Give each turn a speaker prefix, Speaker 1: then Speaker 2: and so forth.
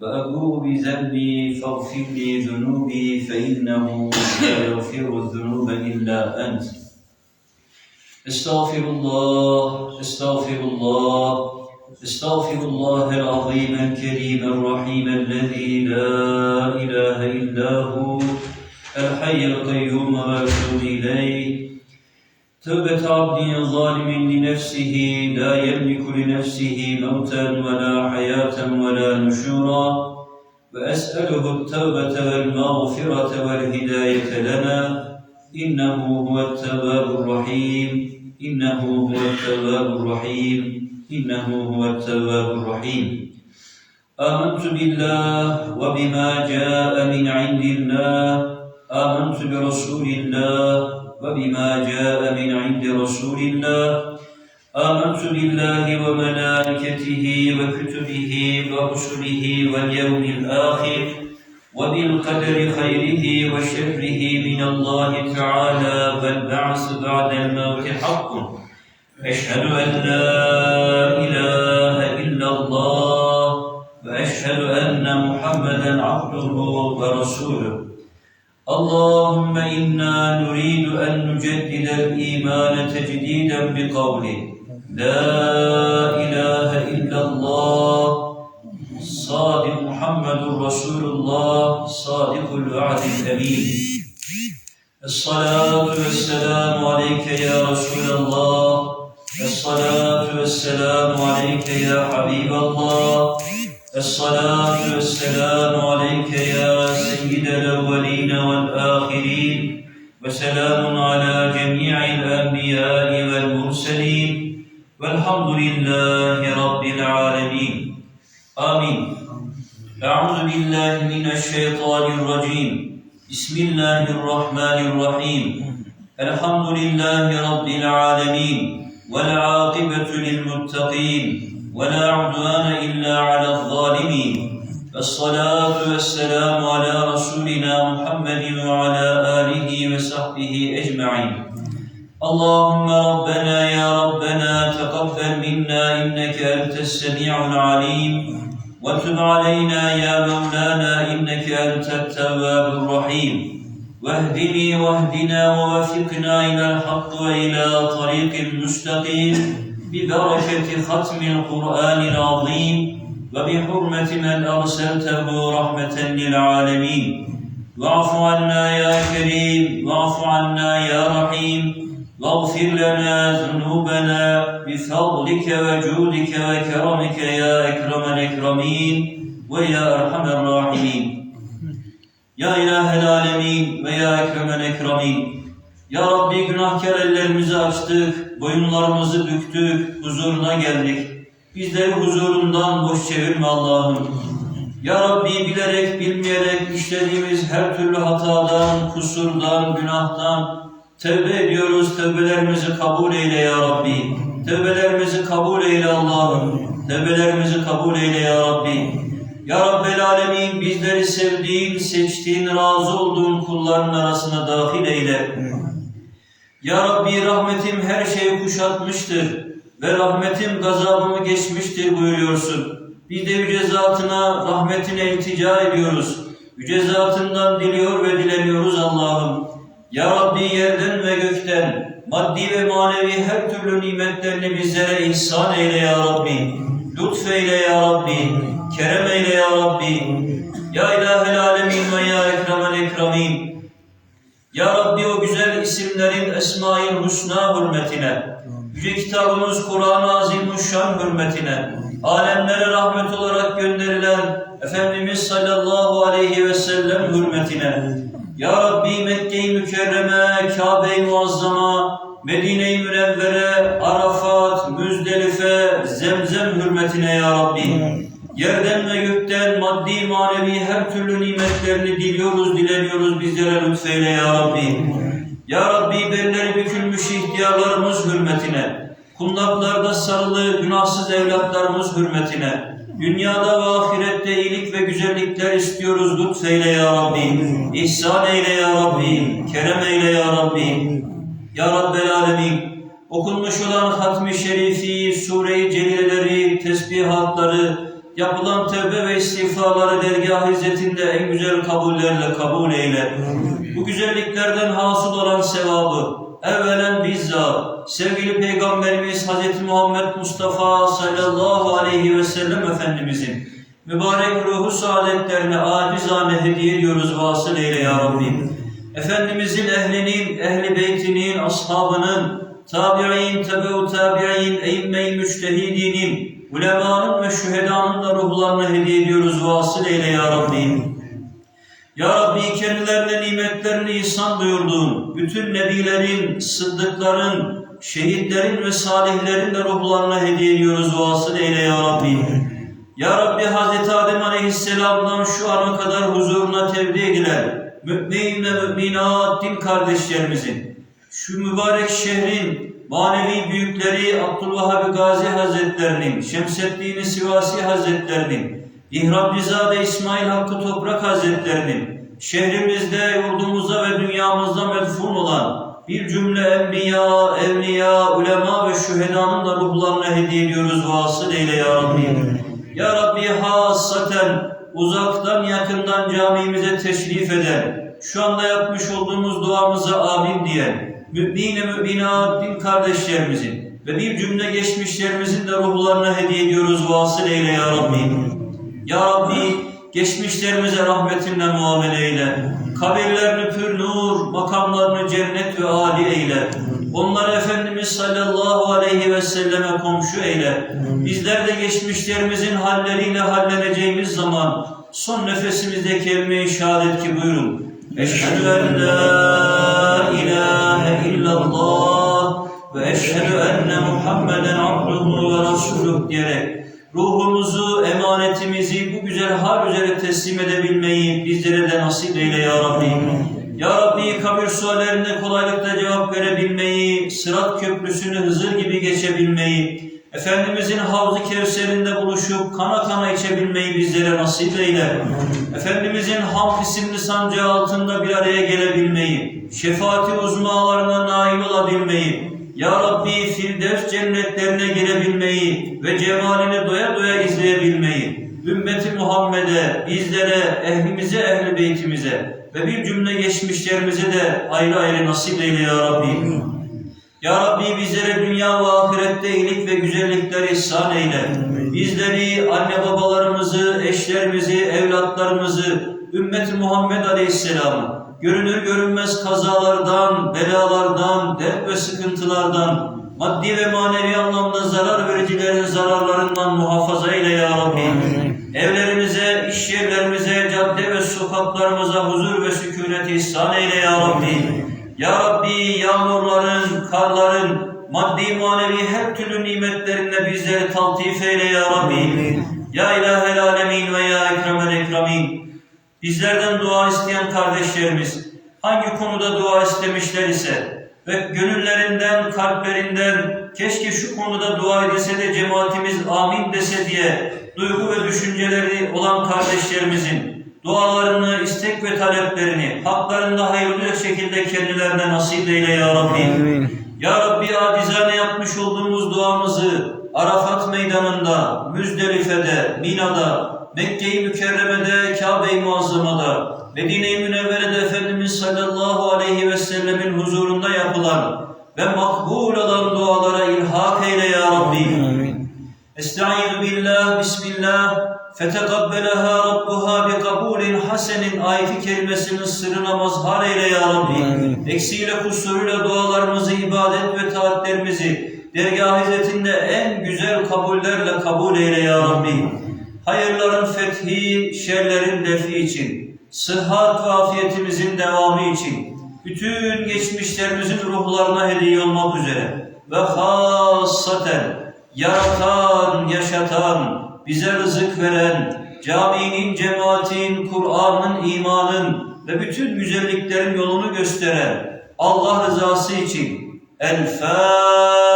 Speaker 1: وأبوء بذنبي فاغفر لي ذنوبي فإنه لا يغفر الذنوب إلا أنت. استغفر الله استغفر الله استغفر الله العظيم الكريم الرحيم الذي لا إله إلا هو الحي القيوم وأتوب إليه توبة عبد ظالم لنفسه لا يملك لنفسه موتا ولا حياة ولا نشورا. وأسأله التوبة والمغفرة والهداية لنا. إنه هو التواب الرحيم إنه هو التواب الرحيم إنه هو التواب الرحيم آمنت بالله وبما جاء من عند الله. آمنت برسول الله وبما جاء من عند رسول الله. آمنت بالله وملائكته وكتبه ورسله واليوم الآخر وبالقدر خيره وشره من الله تعالى والبعث بعد الموت حق. أشهد أن لا إله إلا الله وأشهد أن محمدا عبده ورسوله. اللهم إنا نريد أن نجدد الإيمان تجديدا بقوله لا إله إلا الله صادق محمد رسول الله صادق الوعد الأمين. الصلاة والسلام عليك يا رسول الله الصلاة والسلام عليك يا حبيب الله الصلاة والسلام عليك يا سيد الأولين والآخرين وسلام على جميع الأنبياء والمرسلين والحمد لله رب العالمين. آمين. أعوذ بالله من الشيطان الرجيم. بسم الله الرحمن الرحيم. الحمد لله رب العالمين والعاقبة للمتقين ولا عدوان إلا على الظالمين. الصلاة والسلام على رسولنا محمد وعلى آله وصحبه أجمعين. اللهم ربنا يا ربنا تقبل منا إنك أنت السميع العليم. وتب علينا يا مولانا إنك أنت التواب الرحيم. واهدني واهدنا ووفقنا إلى الحق وإلى طريق المستقيم ببركة ختم القرآن العظيم وبحرمة من أرسلته رحمة للعالمين. واعف عنا يا كريم واعف عنا يا رحيم. واغفر لنا ذنوبنا بفضلك وجودك وكرمك يا أكرم الأكرمين ويا أرحم الراحمين. İlahel Alemin ve Ya Ekremel Ekremin. Ya Rabbi günahkar ellerimizi açtık, boyunlarımızı büktük, huzuruna geldik. Bizleri huzurundan boş çevirme Allah'ım. Ya Rabbi bilerek bilmeyerek işlediğimiz her türlü hatadan, kusurdan, günahtan tevbe ediyoruz. Tevbelerimizi kabul eyle Ya Rabbi. Tevbelerimizi kabul eyle Allah'ım. Tevbelerimizi kabul eyle Ya Rabbi. Ya Rabbel Alemin bizleri sevdiğin, seçtiğin, razı olduğun kulların arasına dahil eyle. Ya Rabbi rahmetim her şeyi kuşatmıştır ve rahmetim gazabımı geçmiştir buyuruyorsun. Biz de yüce zatına, rahmetine iltica ediyoruz. Yüce zatından diliyor ve dileniyoruz Allah'ım. Ya Rabbi yerden ve gökten, maddi ve manevi her türlü nimetlerini bizlere ihsan eyle Ya Rabbi. Lütfeyle Ya Rabbi. Kerem eyle Ya Rabbi. Ya İlahel Alemin ve Ya Ekremel Ekremin. Ya Rabbi o güzel isimlerin Esma-i Hüsna hürmetine, Yüce kitabımız Kur'an-ı Azimuşşan hürmetine, alemlere rahmet olarak gönderilen Efendimiz sallallahu aleyhi ve sellem hürmetine, Ya Rabbi Mekke-i Mükerreme, Kabe-i Muazzama, Medine-i Münevvere, Arafat, Müzdelife, Zemzem hürmetine Ya Rabbi. Yerden her türlü nimetlerini diliyoruz, dileniyoruz bizlere lütfeyle ya Rabbi. Ya Rabbi belleri bükülmüş ihtiyarlarımız hürmetine, kundaklarda sarılı günahsız evlatlarımız hürmetine, dünyada ve ahirette iyilik ve güzellikler istiyoruz lütfeyle ya Rabbi. İhsan eyle ya Rabbi, kerem eyle ya Rabbi. Ya Rabbel Alemin, okunmuş olan hatmi şerifi, sure-i celileleri, tesbihatları, Yapılan tevbe ve istiğfarları dergah izzetinde en güzel kabullerle kabul eyle. Bu güzelliklerden hasıl olan sevabı evvelen bizzat sevgili Peygamberimiz Hz. Muhammed Mustafa sallallahu aleyhi ve sellem Efendimizin mübarek ruhu saadetlerine acizane hediye ediyoruz vasıl eyle ya Rabbi. Efendimizin ehlinin, ehli beytinin, ashabının, tabi'in, tebe'u tabi'in, eyyime-i müştehidinin, ulemanın ve şühedanın da ruhlarına hediye ediyoruz vasıl eyle ya Rabbi. Ya Rabbi kendilerine nimetlerini ihsan buyurduğun, bütün nebilerin, sıddıkların, şehitlerin ve salihlerin de ruhlarına hediye ediyoruz vasıl eyle ya Rabbi. Ya Rabbi Hz. Adem Aleyhisselam'dan şu ana kadar huzuruna tevdi edilen mümin ve müminat din kardeşlerimizin, şu mübarek şehrin manevi büyükleri Abdülvahhab Gazi Hazretlerinin, Şemseddin Sivasi Hazretlerinin, İhram Rizade İsmail Hakkı Toprak Hazretlerinin, şehrimizde, yurdumuzda ve dünyamızda medfun olan bir cümle enbiya, evliya, ulema ve şühedanın da ruhlarına hediye ediyoruz vasıl eyle ya Rabbi. Ya Rabbi hassaten uzaktan yakından camimize teşrif eden, şu anda yapmış olduğumuz duamıza amin diyen, mümin-i müminat din kardeşlerimizin ve bir cümle geçmişlerimizin de ruhlarına hediye ediyoruz vasıl eyle ya Rabbi. Ya Rabbi geçmişlerimize rahmetinle muamele eyle. Kabirlerini pür nur, makamlarını cennet ve âli eyle. Onları Efendimiz sallallahu aleyhi ve selleme komşu eyle. Bizler de geçmişlerimizin halleriyle halleneceğimiz zaman son nefesimizde kelime-i şehadet ki buyurun. Eşhedü en la ilahe illallah ve eşhedü enne Muhammeden abduhu ve resuluh diyerek ruhumuzu, emanetimizi bu güzel hal üzere teslim edebilmeyi bizlere de nasip eyle ya Rabbi. Ya Rabbi kabir suallerine kolaylıkla cevap verebilmeyi, sırat köprüsünü Hızır gibi geçebilmeyi, Efendimizin havz-ı kevserinde buluşup kana kana içebilmeyi bizlere nasip eyle. Efendimizin halk isimli sancağı altında bir araya gelebilmeyi, şefaati uzmalarına nail olabilmeyi, ya Rabbi Firdevs cennetlerine girebilmeyi ve cemalini doya doya izleyebilmeyi, ümmeti Muhammed'e, bizlere, ehlimize, ehli beytimize ve bir cümle geçmişlerimize de ayrı ayrı nasip eyle ya Rabbi. Ya Rabbi bizlere dünya ve ahirette iyilik ve güzellikler ihsan eyle. Bizleri, anne babalarımızı, eşlerimizi, evlatlarımızı, ümmeti Muhammed Aleyhisselam'ı görünür görünmez kazalardan, belalardan, dert ve sıkıntılardan, maddi ve manevi anlamda zarar vericilerin zararlarından muhafaza eyle ya Rabbi. Evlerimize, iş yerlerimize, cadde ve sokaklarımıza huzur ve sükunet ihsan eyle ya Rabbi. Ya Rabbi yağmurların, karların, maddi manevi her türlü nimetlerinle bizleri taltif eyle ya Rabbi. Ya ilahel alemin ve ya ekremel ekramin. Bizlerden dua isteyen kardeşlerimiz hangi konuda dua istemişler ise ve gönüllerinden, kalplerinden keşke şu konuda dua edilse de cemaatimiz amin dese diye duygu ve düşünceleri olan kardeşlerimizin dualarını, istek ve taleplerini haklarında hayırlı şekilde kendilerine nasip eyle ya Rabbi. Ya Rabbi acizane yapmış olduğumuz duamızı Arafat meydanında, Müzdelife'de, Mina'da, Mekke-i Mükerreme'de, Kabe-i Muazzama'da, Medine-i Münevvere'de Efendimiz sallallahu aleyhi ve sellemin huzurunda yapılan ve makbul olan dualara ilhak eyle ya Rabbi. Estaizu billah, bismillah, Rabbuha bi kabulin hasenin ayeti kelimesinin sırrına mazhar eyle ya Rabbi. Eksiğiyle kusuruyla dualarımızı, ibadet ve taatlerimizi dergah hizmetinde en güzel kabullerle kabul eyle ya Rabbi. Hayırların fethi, şerlerin defi için, sıhhat ve afiyetimizin devamı için, bütün geçmişlerimizin ruhlarına hediye olmak üzere ve hassaten yaratan, yaşatan, bize rızık veren, caminin, cemaatin, Kur'an'ın, imanın ve bütün güzelliklerin yolunu gösteren Allah rızası için El Fatiha